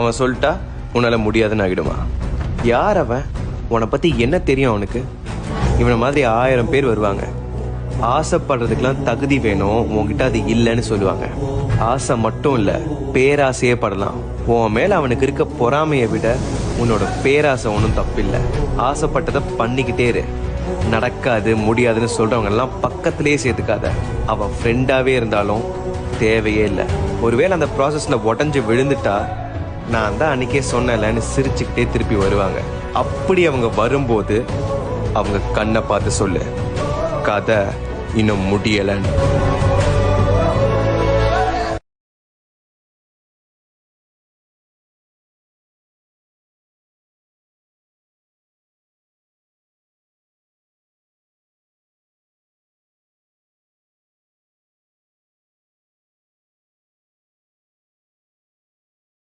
அவன் சொல்லிட்டா உன்னால முடியாதுன்னு ஆகிடுமா? யார் அவன்? உன்னை பத்தி என்ன தெரியும் அவனுக்கு? இவனை மாதிரி ஆயிரம் பேர் வருவாங்க. ஆசைப்படுறதுக்கெல்லாம் தகுதி வேணும். உன்கிட்ட அது இல்லைன்னு சொல்லுவாங்க. ஆசை மட்டும் இல்ல பேராசையே படலாம். உன் மேல அவனுக்கு இருக்க பொறாமையை விட உன்னோட பேராசை ஒன்றும் தப்பில்லை. ஆசைப்பட்டதை பண்ணிக்கிட்டே இரு. நடக்காது முடியாதுன்னு சொல்றவங்க எல்லாம் பக்கத்திலேயே சேர்த்துக்காத. அவன் ஃப்ரெண்டாவே இருந்தாலும் தேவையே இல்லை. ஒருவேளை அந்த ப்ராசஸ்ல உடஞ்சு விழுந்துட்டா நான் தான் அன்னைக்கே சொன்னலன்னு சிரிச்சுக்கிட்டே திருப்பி வருவாங்க. அப்படி அவங்க வரும்போது அவங்க கண்ணை பார்த்து சொல்லு. கதை இன்னும் முடியலன்னு.